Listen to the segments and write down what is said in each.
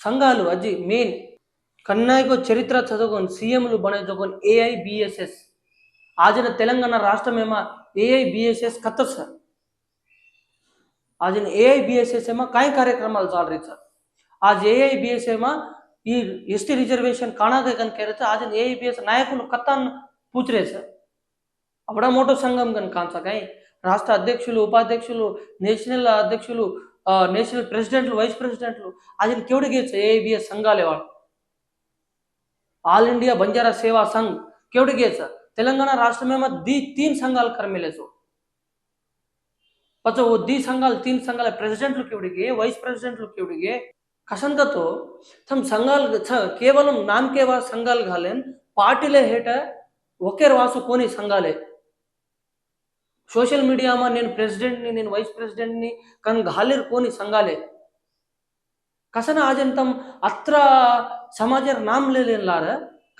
సంఘాలు అది మెయిన్ కన్నాయికు చరిత్ర చదువుకొని సీఎంలు బనేచుకొని ఏఐబిఎస్ఎస్ ఆజన తెలంగాణ రాష్ట్రమేమో? ఏఐబిఎస్ఎస్ కత్తర్ సార్. ఆజన ఏఐబిఎస్ఎస్ ఏమో కాయ కార్యక్రమాలు చాలరీ సార్. ఆజ్ ఏఐబిఎస్ ఏమో ఈ ఎస్టీ రిజర్వేషన్ కాణాగా కనుక కేరచ ఆజిన ఏఐబిఎస్ నాయకులు కత్తాన్ని పూచరే సార్. అప్పుడ మోటో సంఘం కనుక కాన్సకాయ రాష్ట్ర అధ్యక్షులు ఉపాధ్యక్షులు నేషనల్ అధ్యక్షులు నేషనల్ ప్రెసిడెంట్లు వైస్ ప్రెసిడెంట్లు అతను కేవడికేయచ్చు ఏబిఎస్ సంఘాలే వాళ్ళు. ఆల్ ఇండియా బంజారా సేవా సంఘ్ కేవడికేయచ్చు తెలంగాణ రాష్ట్రమేమో ది తీన్ సంఘాలు కర్మిలేసు పచ్చ ది సంఘాలు తీన్ సంఘాల ప్రెసిడెంట్లు కేవడికి వైస్ ప్రెసిడెంట్లు కేవడికి కసంతతో తమ సంఘాలు కేవలం నామకేవా సంఘాలు కాలేన్ పార్టీలే హేట ఒకే రాసు కోని సంఘాలే. సోషల్ మీడియామా నేను ప్రెసిడెంట్ని నేను వైస్ ప్రెసిడెంట్ని કંગાલેર గాలిరు સંગાલે సంఘాలే. కసన ఆజంతం అత్ర નામ నామ్ લેલાર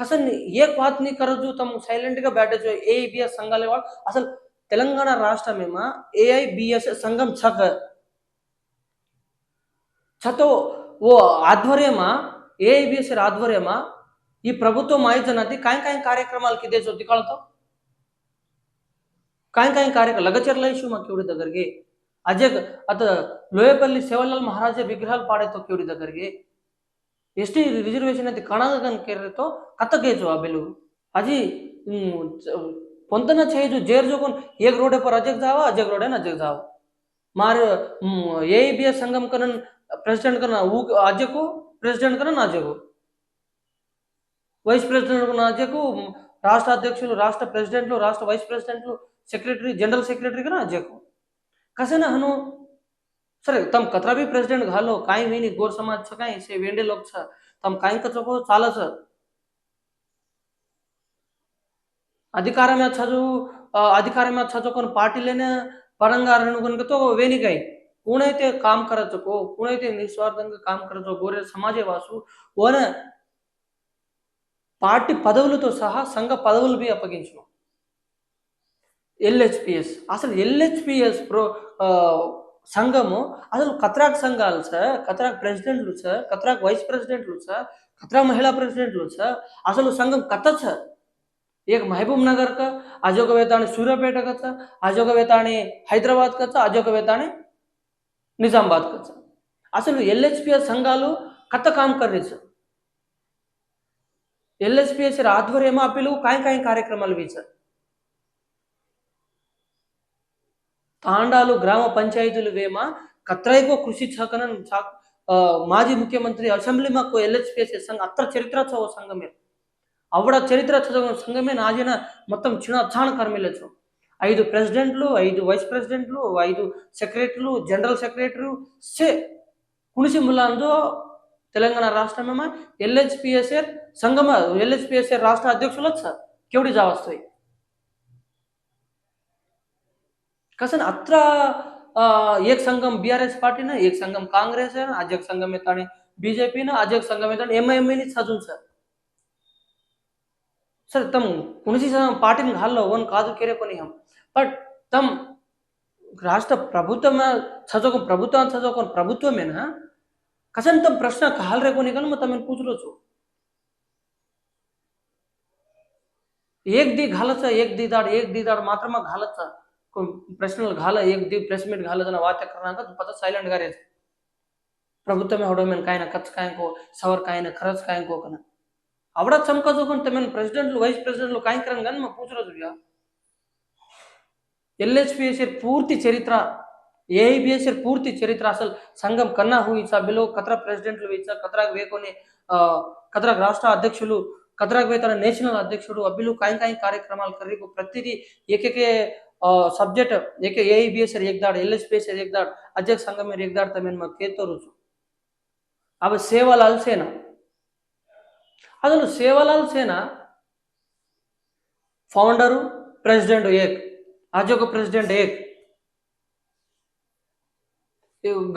కసన్ ఏ బాత్ కరజు తమ సైలెంట్గా బ్యాటేజ్ ఏఐబిఎస్ సంఘాల వాళ్ళు అసలు తెలంగాణ రాష్ట్రమేమా? ఏఐబిఎస్ సంఘం చక. చతో ఓ ఆధ్వర్యమా? ఏఐబిఎస్ ఆధ్వర్యమా? ఈ ప్రభుత్వం ఆయుధనది కాయం కాయం కార్యక్రమాలకి ఇదే దికాలతో કાંઈ કાંઈ કાર્ય లగచర్ల ఇష్యూ మా કેવડી దగ్గరికి అజయ్ అత లోయపల్లి శివలాల్ మహారాజా విగ్రహాలు పాడేతో ಕೇವಡಿ దగ్గరికి ఎస్టీ రిజర్వేషన్ అయితే కణాగన్ ಕೇರಿತೋ ಕತ್ತಗೆ ಜವಾಬೆಲು ಅಜಿ పొంతన చేయదు జేర్చుకొని ఏ రోడే పర్ అజక్ జావా అజక్ రోడే అజక్ జావా మారు ఏఐబిఎస్ సంఘం కన్నా ప్రెసిడెంట్ కన్నా ఊ అజకు ప్రెసిడెంట్ కన్నా అజకు వైస్ ప్రెసిడెంట్ కన్నా అజకు రాష్ట్ర అధ్యక్షులు రాష్ట్ర ప్రెసిడెంట్లు రాష్ట్ర వైస్ ప్రెసిడెంట్లు ಸೆಕ್ರೆಟರಿ ಜನರಲ್ ಸೆಕ್ರೆಟರಿಗನ ಅಜೇಕು કસે ને હનુ સર તમ કતરા બી પ્રેસિડેન્ટ ઘાલો કાંઈ વીની ગોર સમાજ છે કાંઈ છે વેંડે લોક છે તમ કાંઈ કચો કો ચાલે છે అధికారం చదువు అధికారం చదువుకొని పార్టీ లేనే పరంగా అనుకునితో వేనికాయి కూనైతే కామ్ కరచుకో కూనైతే నిస్వార్థంగా కామ్ కరచో గోరే సమాజే వాసు ఓన పార్టీ పదవులతో సహా సంఘ పదవులు బి అప్పగించను. ఎల్హెచ్పిఎస్ అసలు ఎల్హెచ్పిఎస్ ప్రో ఆ, సంఘము అసలు కత్రాక్ సంఘాలు సార్ కత్రాక్ ప్రెసిడెంట్లు సార్ కత్రాక్ వైస్ ప్రెసిడెంట్లు సార్ కత్రాక్ మహిళా ప్రెసిడెంట్లు సార్ అసలు సంఘం కథ సార్ एक महबूब नगर का अजोग वेताणी सूर्यापेट का अजोग वेताणी హైదరాబాద్ కచ్చ అజోగ వేతాని నిజామాబాద్ కచ్చ అసలు ఎల్హెచ్పిఎస్ సంఘాలు కథ కామ్ కర్రీస్ ఎల్హెచ్పిఎస్ ఆధ్వర్యమా పిలువు కాయ కాయ కార్యక్రమాలు వీచారు తాండాలు గ్రామ పంచాయతీలు వేమ? కత్రాయికో కృషి చకన మాజీ ముఖ్యమంత్రి అసెంబ్లీ మాకు ಎಲ್ సంఘం అత్ర చరిత్ర సంఘమే. ಸಂಘ చరిత్ర ಚರಿತ್ರೋತ್ಸವ సంఘమే నాజిన మొత్తం చిన్నచ్చాను కర్మీలచ్చు ఐదు ప్రెసిడెంట్లు ఐదు వైస్ ప్రెసిడెంట్లు ఐదు సెక్రటరీలు జనరల్ సెక్రటరీ సే కుణిసిములాందో తెలంగాణ రాష్ట్రమేమా? ఎల్హెచ్పిఎస్ఆర్ సంఘమ ఎల్హెచ్పిఎస్ఆర్ రాష్ట్ర అధ్యక్షులు సార్ కేవడి జావస్తాయి कसन अत्र एक संगम बीआरएस पार्टी ना, एक संगम कांग्रेस है आज एक संगम में ताने बीजेपी ना, आज एक संगम येताने एमआयएम नहीं सजुन सर। सर, तम कुनसी सर पार्टी ने लो वन कादू केरे को नहीं हम। पर तम राष्ट्र प्रभुत्व में सजो को प्रभुत्व छजो को प्रभुत्व में ना, कसन तम प्रश्न कहाल रे कोनी कल मैं तमने पूछ लो छु। एक दी घालत सा एक दी दार एक दी दार मात्र में घालत सा घालायचं प्रश्न घाला एक दी प्रेस मीट घालायचं ना वात्या करणार का पता सायलेंट करायचं ప్రభుత్వమే అవడమేను కాయన ఖర్చు కాయకో సవర్ కాయన ఖర్చు కాయకో కన్నా అవడ చమకజోకొని తమను ప్రెసిడెంట్లు వైస్ ప్రెసిడెంట్లు కాయకరం కానీ మా పూచరోజుగా ఎల్హెచ్పిఎస్ పూర్తి చరిత్ర ఏఐబిఎస్ పూర్తి చరిత్ర అసలు సంఘం కన్నా హుయి సభ్యులు కత్రా ప్రెసిడెంట్లు వేచా కత్రాకు వేకొని ఆ, కత్రాక్ రాష్ట్ర అధ్యక్షులు కత్రాక్ వేతన నేషనల్ అధ్యక్షుడు అబ్బిలు కాయ కాయ కార్యక్రమాలు కర్రీకు ప్రతిదీ ఏకేకే సబ్జెక్ట్ ఏకే ఏఐబిఎస్ एकदाड एलएचपीएस एकदाड अध्यक्ष संघ में एकदाड तमेन मग केतो रुचु अब सेवालाल सेना అసలు సేవలాల్ సేన ఫౌండరు ప్రెసిడెంట్ ఏక్ అజోక ప్రెసిడెంట్ ఏక్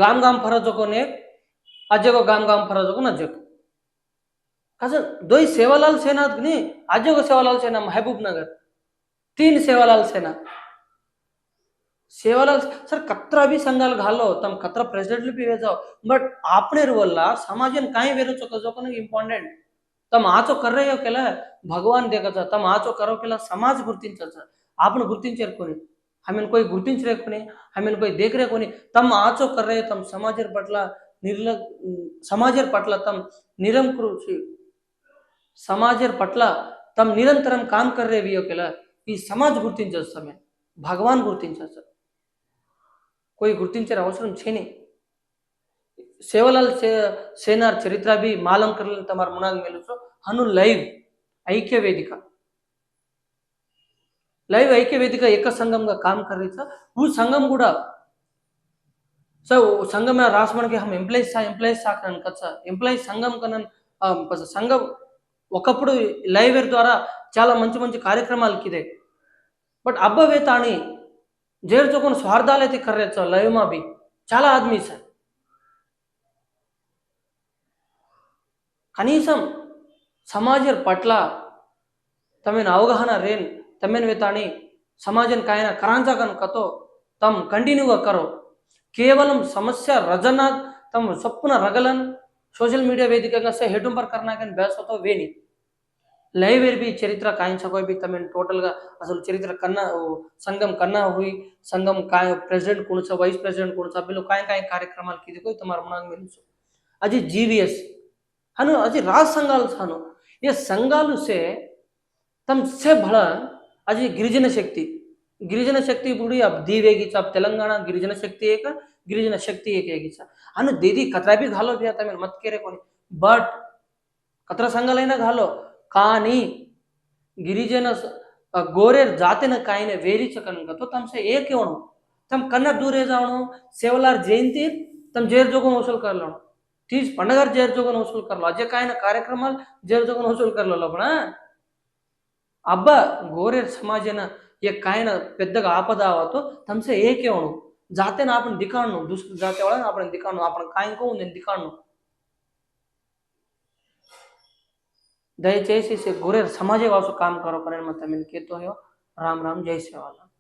गाम गाम फरजोकोन एक अजोग गाम गाम फरजोकोन अजोक कसं दोई सेवालाल सेना नी अजोग सेवालाल सेना महबूब नगर तीन सेवालाल सेना ಸೇವಲ ಸರ್ ಕತ್ರ ಬಿ ಸಂಘಲ್ घालो ತಮ್ಮ ಕತ್ರ ಪ್ರೆಸಿಡೆಂಟ್ ಬಿ ವೇಜಾವ್ ಬಟ್ ಆಪಣೆ ಇರುವಲ್ಲ ಸಮಾಜನ್ ಕಾಯಿ ಬೇರೆ ಚೊಕ್ಕ ಜೋಕನ ಇಂಪಾರ್ಟೆಂಟ್ తమ ఆచో కర్రయ్యో కెలా భగవాన్ దిగచ తమ ఆచో కర్రో కెలా సమాజ్ గుర్తించచ్చ ఆపను గుర్తించారు కొని. ఆమెను కోయి గుర్తించలేకపోయి ఆమెను కోయి దేకరేకొని తమ ఆచో కర్రయ్య తమ సమాజర్ పట్ల నిర్ల సమాజర్ పట్ల తమ నిరంకృషి సమాజర్ పట్ల తమ నిరంతరం కామ్ కర్రే వియో కెలా ఈ సమాజ్ గుర్తించచ్చు ఆమె. భగవాన్ గుర్తించచ్చు పోయి గుర్తించే అవసరం చేయని సేవలాల్ సే సేనార్ చరిత్రాభి మాలంకర్లను తమరు మునాగ్ మెలుచు హను లైవ్ ఐక్య వేదిక లైవ్ ఐక్య వేదిక ఏక సంఘంగా కామ్ కర్ રહી છે હું కూడా సార్ సంఘం రాసమనికి హమ్ ఎంప్లాయీస్ ఎంప్లాయీస్ శాఖ అనకొచ్చా ఎంప్లాయీస్ సంఘం కన్నా సంఘం ఒకప్పుడు లైవ్ ద్వారా చాలా మంచి మంచి కార్యక్రమాలకి ఇదే బట్ అబ్బవేతాని తాని जेर जो कोण स्वार्थाला ते करायचं लयमा बी చాలా ఆద్మీ సార్ కనీసం సమాజం పట్ల తమైన అవగాహన రేన్ తమైన వేతాని సమాజం కాయన కరాంచగన్ కతో తమ్ కంటిన్యూగా కరో కేవలం సమస్య రజన తమ సొప్పున రగలన్ సోషల్ మీడియా వేదికగా సే हेडुंबर करना కానీ బేస్ होतो వేని లైవ్ బి చరిత్ర కాయించబోయి బి తమ టోటల్గా అసలు చరిత్ర కన్నా సంఘం కన్నా हुई संगम काय प्रेसिडेंट कोणचं वाइस प्रेसिडेंट कोणचं आपल्याला काय काय कार्यक्रमाला किती कोई तुम्हारा मनाग में अजी जीवीएस हनु अजी राज संघाल हानु ये संघालु से तम से बड़ा अजी गिरिजन शक्ति गिरिजन शक्ति बुड़ी अब दीवेगी अब तेलंगाना गिरिजन शक्ति एक गिरिजन शक्ति एक है अनु दीदी कतरा भी घालो भी आता मत केरे कोनी बट कतरा संघालैना घालो का गिरीजन गोरेर जाति कायने वेरी चकन तो तम से एक होनो तम कनक दूर है जाओ सेवलार जयंती तम जेर जोगो वसूल कर लो तीज पंडगर जेर जोगो वसूल कर लो अजय का कार्यक्रम जेर जोगो वसूल कर लो अपना अब गोरेर समाज आपदा तो तम से एक होनो जाते ना अपन दिखाण दूसरे जाते वाला दिखाण अपन कायन को दिखाण దయచేసి గొర్రె సమాజ వాసు కామ్ కరో కరని మత మిన్ కేతో రామ్ రామ్ జై సేవాలా